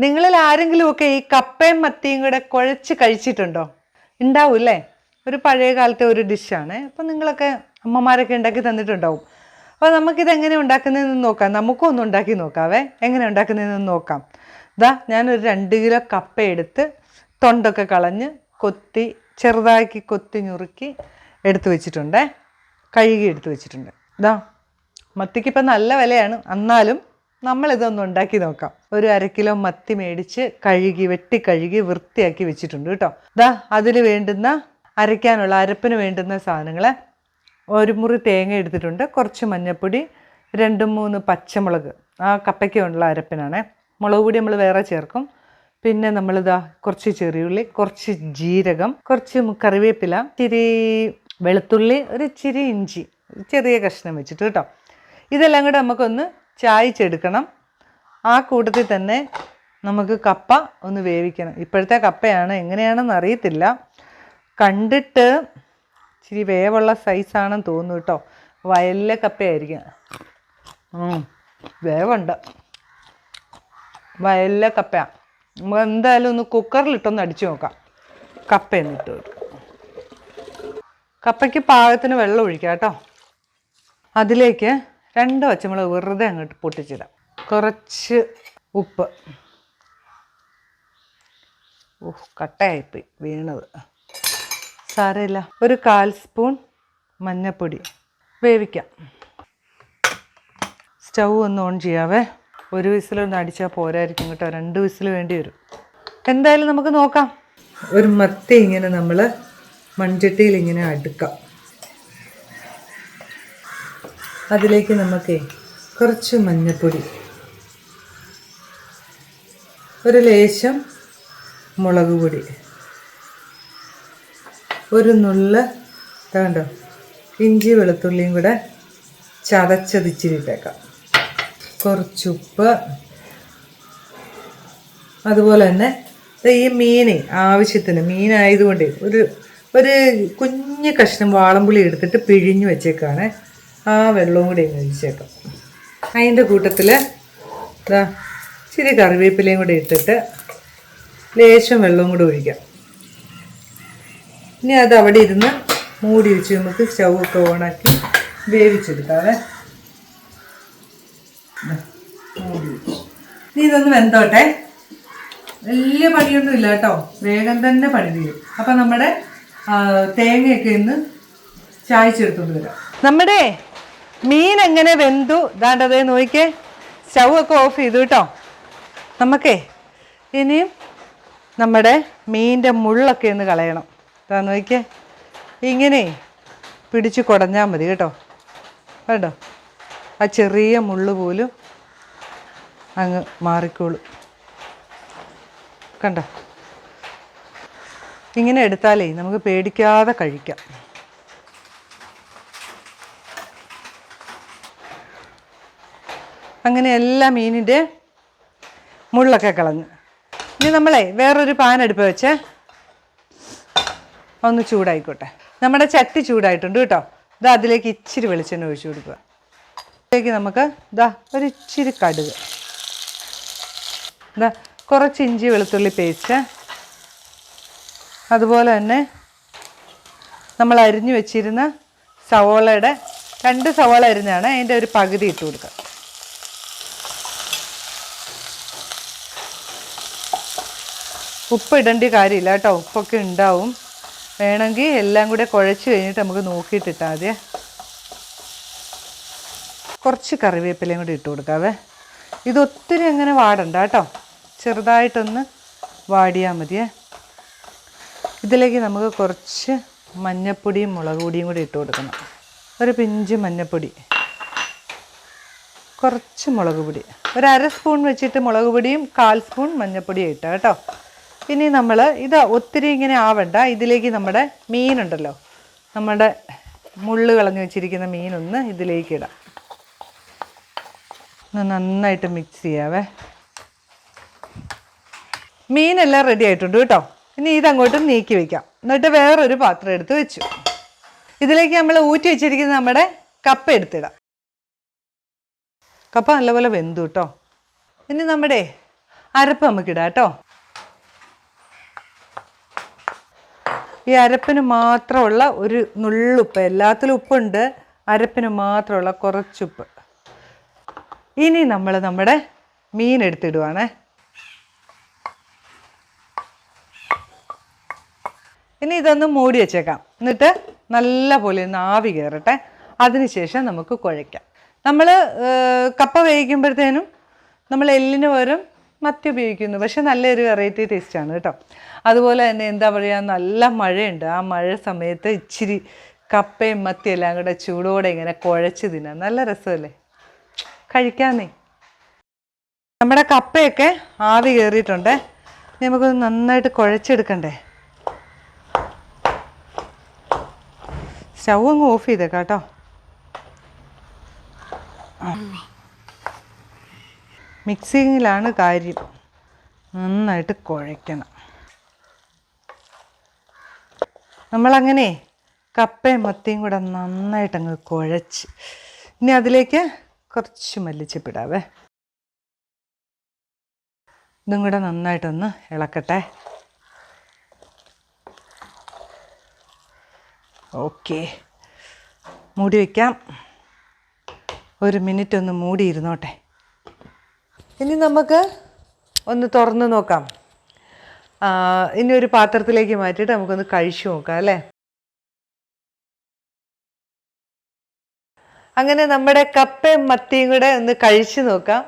നിങ്ങളിൽ ആരെങ്കിലുമൊക്കെ ഈ കപ്പയും മത്തിയും കൂടെ കുഴച്ച് കഴിച്ചിട്ടുണ്ടോ? ഉണ്ടാവും അല്ലേ? ഒരു പഴയ കാലത്തെ ഒരു ഡിഷാണ് അപ്പം നിങ്ങളൊക്കെ അമ്മമാരൊക്കെ ഉണ്ടാക്കി തന്നിട്ടുണ്ടാവും. അപ്പോൾ നമുക്കിത് എങ്ങനെ ഉണ്ടാക്കുന്നതെന്ന് നോക്കാം. നമുക്കും ഒന്ന് ഉണ്ടാക്കി നോക്കാവേ. എങ്ങനെ ഉണ്ടാക്കുന്നതെന്ന് നോക്കാം. ഇതാ ഞാനൊരു രണ്ട് കിലോ കപ്പ എടുത്ത് തൊണ്ടൊക്കെ കളഞ്ഞ് കൊത്തി ചെറുതാക്കി കൊത്തി ഞുറുക്കി എടുത്തു വെച്ചിട്ടുണ്ട്. കഴുകി എടുത്തു വെച്ചിട്ടുണ്ട്. ഇതാ മത്തിക്കിപ്പം നല്ല വിലയാണ്. എന്നാലും നമ്മളിതൊന്ന് ഉണ്ടാക്കി നോക്കാം. ഒരു അര കിലോ മത്തി മേടിച്ച് കഴുകി വെട്ടി കഴുകി വൃത്തിയാക്കി വെച്ചിട്ടുണ്ട് കേട്ടോ. ദാ അതിൽ വേണ്ടുന്ന അരയ്ക്കാനുള്ള അരപ്പിന് വേണ്ടുന്ന സാധനങ്ങൾ ഒരു മുറി തേങ്ങ എടുത്തിട്ടുണ്ട്. കുറച്ച് മഞ്ഞൾപ്പൊടി രണ്ട് മൂന്ന് പച്ചമുളക്. ആ കപ്പയ്ക്കുള്ള അരപ്പിനാണ്. മുളക് പൊടി നമ്മൾ വേറെ ചേർക്കും. പിന്നെ നമ്മളിതാ കുറച്ച് ചെറിയുള്ളി കുറച്ച് ജീരകം കുറച്ച് കറിവേപ്പില ഇച്ചിരി വെളുത്തുള്ളി ഒരു ഇച്ചിരി ഇഞ്ചി ചെറിയ കഷ്ണം വെച്ചിട്ട് കേട്ടോ. ഇതെല്ലാം കൂടെ നമുക്കൊന്ന് ചായച്ചെടുക്കണം. ആ കൂട്ടത്തിൽ തന്നെ നമുക്ക് കപ്പ ഒന്ന് വേവിക്കണം. ഇപ്പോഴത്തെ കപ്പയാണ് എങ്ങനെയാണെന്ന് അറിയത്തില്ല. കണ്ടിട്ട് ഇച്ചിരി വേവുള്ള സൈസാണെന്ന് തോന്നുന്നു കേട്ടോ. വയലിലെ കപ്പയായിരിക്കും. വേവുണ്ട്. വയലിലെ കപ്പയാണ് നമുക്ക് എന്തായാലും ഒന്ന് കുക്കറിലിട്ടൊന്ന് അടിച്ചു നോക്കാം. കപ്പ എന്നിട്ട് കൊടുക്കാം. കപ്പയ്ക്ക് പാകത്തിന് വെള്ളം ഒഴിക്കാം കേട്ടോ. അതിലേക്ക് രണ്ട് പച്ചമുളക് വെറുതെ അങ്ങോട്ട് പൊട്ടിച്ചിടാം. കുറച്ച് ഉപ്പ്. കട്ടയായിപ്പോയി വീണത്. സാരമില്ല. ഒരു കാൽ സ്പൂൺ മഞ്ഞൾപ്പൊടി വേവിക്കാം. സ്റ്റൗ ഒന്ന് ഓൺ ചെയ്യാവേ. ഒരു വിസിലൊന്ന് അടിച്ചാൽ പോരായിരിക്കും കേട്ടോ. രണ്ട് വിസിൽ വേണ്ടി വരും. എന്തായാലും നമുക്ക് നോക്കാം. ഒരു മത്തി ഇങ്ങനെ നമ്മൾ മൺചട്ടിയിൽ ഇങ്ങനെ അടുക്കാം. അതിലേക്ക് നമുക്ക് കുറച്ച് മഞ്ഞൾപ്പൊടി ഒരു ലേശം മുളക് പൊടി. ഒരു നുള്ള കണ്ടോ ഇഞ്ചി വെളുത്തുള്ളിയും കൂടെ ചതച്ചതിച്ചിരിട്ടേക്കാം കുറച്ചുപ്പ് അതുപോലെ തന്നെ ഈ മീൻ ആവശ്യത്തിന് മീനായതുകൊണ്ട് ഒരു ഒരു കുഞ്ഞു കഷ്ണം വാളംപുളി എടുത്തിട്ട് പിഴിഞ്ഞു വെച്ചേക്കാണ്. ആ വെള്ളവും കൂടി ഒഴിച്ചേക്കാം. അതിന്റെ കൂട്ടത്തിൽ ഇച്ചിരി കറിവേപ്പിലയും കൂടി ഇട്ടിട്ട് ലേശം വെള്ളവും കൂടി ഒഴിക്കാം. ഇനി അത് അവിടെ ഇരുന്ന് മൂടി വെച്ച് നമുക്ക് സ്റ്റൗ ഓണാക്കി വേവിച്ചെടുക്കാവേ. മൂടി വെച്ചു. ഇനി ഇതൊന്ന് വെന്തോട്ടെ. വലിയ പണിയൊന്നും ഇല്ല കേട്ടോ. വേഗം തന്നെ പണി തീരും. അപ്പം നമ്മുടെ തേങ്ങയൊക്കെ ഇന്ന് ചായച്ചെടുത്തോണ്ട് വരാം. നമ്മുടെ മീൻ എങ്ങനെ വെന്തു? ദാണ്ടതേ നോക്കിക്കേ. സ്റ്റൗ ഒക്കെ ഓഫ് ചെയ്തു കേട്ടോ. നമുക്കേ ഇനിയും നമ്മുടെ മീനിന്റെ മുള്ളൊക്കെ ഒന്ന് കളയണം. ഇതാ നോക്കിയേ. ഇങ്ങനെ പിടിച്ച് കുടഞ്ഞാൽ മതി കേട്ടോ. കേട്ടോ ആ ചെറിയ മുള്ള് പോലും അങ്ങ് മാറിക്കോളും. കണ്ടോ? ഇങ്ങനെ എടുത്താലേ നമുക്ക് പേടിക്കാതെ കഴിക്കാം. അങ്ങനെ എല്ലാ മീനിന്റെ മുള്ളൊക്കെ കളഞ്ഞ്. ഇനി നമ്മളെ വേറൊരു പാൻ അടുപ്പ് വെച്ച് ഒന്ന് ചൂടായിക്കോട്ടെ. നമ്മുടെ ചട്ടി ചൂടായിട്ടുണ്ട് കേട്ടോ. ഇതാ അതിലേക്ക് ഇച്ചിരി വെളിച്ചെണ്ണ ഒഴിച്ചു കൊടുക്കുക. അതിലേക്ക് നമുക്ക് ഇതാ ഒരു ഇച്ചിരി കടുക്. ഇതാ കുറച്ച് ഇഞ്ചി വെളുത്തുള്ളി പേസ്റ്റ്. അതുപോലെ തന്നെ നമ്മൾ അരിഞ്ഞു വെച്ചിരുന്ന സവോളയുടെ രണ്ട് സവോള അരിഞ്ഞാണ് അതിന്റെ ഒരു പകുതി ഇട്ട് കൊടുക്കുക. ഉപ്പ് ഇടേണ്ട കാര്യമില്ല കേട്ടോ. ഉപ്പൊക്കെ ഉണ്ടാവും. വേണമെങ്കിൽ എല്ലാം കൂടെ കുഴച്ച് കഴിഞ്ഞിട്ട് നമുക്ക് നോക്കിയിട്ടിട്ടാൽ മതിയേ കുറച്ച് കറിവേപ്പിലയും കൂടി ഇട്ട് കൊടുക്കാവേ. ഇതൊത്തിരി അങ്ങനെ വാടണ്ട കേട്ടോ. ചെറുതായിട്ടൊന്ന് വാടിയാൽ മതിയേ. ഇതിലേക്ക് നമുക്ക് കുറച്ച് മഞ്ഞപ്പൊടിയും മുളക് പൊടിയും കൂടി ഇട്ട് കൊടുക്കണം. ഒരു പിഞ്ച് മഞ്ഞപ്പൊടി. കുറച്ച് മുളക് പൊടി. ഒരു അര സ്പൂൺ വെച്ചിട്ട് മുളക് പൊടിയും കാൽ സ്പൂൺ മഞ്ഞപ്പൊടിയും ഇട്ടാൽ കേട്ടോ. ഇനി നമ്മൾ ഇത് ഒത്തിരി ഇങ്ങനെ ആവണ്ട. ഇതിലേക്ക് നമ്മുടെ മീനുണ്ടല്ലോ. നമ്മുടെ മുള്ള് കളഞ്ഞു വെച്ചിരിക്കുന്ന മീനൊന്ന് ഇതിലേക്ക് ഇടാം. നന്നായിട്ട് മിക്സ് ചെയ്യാവേ. മീനെല്ലാം റെഡി ആയിട്ടുണ്ട് കേട്ടോ. ഇനി ഇതങ്ങോട്ട് നീക്കി വെക്കാം. എന്നിട്ട് വേറൊരു പാത്രം എടുത്ത് വെച്ചു. ഇതിലേക്ക് നമ്മൾ ഊറ്റി വെച്ചിരിക്കുന്ന നമ്മുടെ കപ്പ എടുത്തിടാം. കപ്പ നല്ലപോലെ വെന്തു കേട്ടോ. ഇനി നമ്മുടെ അരപ്പ് നമുക്കിടാം കേട്ടോ. ഈ അരപ്പിന് മാത്രമുള്ള ഒരു നുള്ളുപ്പ് എല്ലാത്തിലും ഉപ്പുണ്ട്. അരപ്പിന് മാത്രമുള്ള കുറച്ചുപ്പ്. ഇനി നമ്മൾ നമ്മുടെ മീൻ എടുത്തിടുവാണേ. ഇനി ഇതൊന്ന് മൂടി വെച്ചേക്കാം. എന്നിട്ട് നല്ല പോലെ ഒന്ന് ആവി കയറട്ടെ. അതിനുശേഷം നമുക്ക് കുഴയ്ക്കാം. നമ്മൾ കപ്പ വേവിക്കുമ്പോഴത്തേനും നമ്മൾ എല്ലിന് പകരം മത്തി ഉപയോഗിക്കുന്നു. പക്ഷെ നല്ലൊരു വെറൈറ്റി ടേസ്റ്റാണ് കേട്ടോ. അതുപോലെ തന്നെ എന്താ പറയുക നല്ല മഴയുണ്ട്. ആ മഴ സമയത്ത് ഇച്ചിരി കപ്പയും മത്തി എല്ലാം കൂടെ ചൂടോടെ ഇങ്ങനെ കുഴച്ച് തിന്നാം. നല്ല രസമല്ലേ? കഴിക്കാന്നേ നമ്മുടെ കപ്പയൊക്കെ ആവി കയറിയിട്ടുണ്ട് നമുക്ക് നന്നായിട്ട് കുഴച്ചെടുക്കണ്ടേ? സ്റ്റൗ അങ്ങ് ഓഫ് ചെയ്തേക്കാം കേട്ടോ. മിക്സിങ്ങിലാണ് കാര്യം. നന്നായിട്ട് കുഴയ്ക്കണം. നമ്മളങ്ങനെ കപ്പയും മത്തിയും കൂടെ നന്നായിട്ട് അങ്ങ് കുഴച്ച്. ഇനി അതിലേക്ക് കുറച്ച് മല്ലിച്ചപ്പിടാവേ ഇതും കൂടെ നന്നായിട്ടൊന്ന് ഇളക്കട്ടെ. ഓക്കെ. മൂടി വയ്ക്കാം ഒരു മിനിറ്റ് ഒന്ന് മൂടി ഇരുന്നോട്ടെ ഇനി നമുക്ക് ഒന്ന് തുറന്ന് നോക്കാം. ഇനി ഒരു പാത്രത്തിലേക്ക് മാറ്റിയിട്ട് നമുക്കൊന്ന് കഴിച്ചു നോക്കാം അല്ലേ? അങ്ങനെ നമ്മുടെ കപ്പയും മത്തിയും കൂടെ ഒന്ന് കഴിച്ചു നോക്കാം.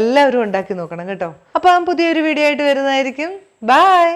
എല്ലാവരും ഉണ്ടാക്കി നോക്കണം കേട്ടോ. അപ്പം പുതിയൊരു വീഡിയോ ആയിട്ട് വരുന്നതായിരിക്കും. ബായ്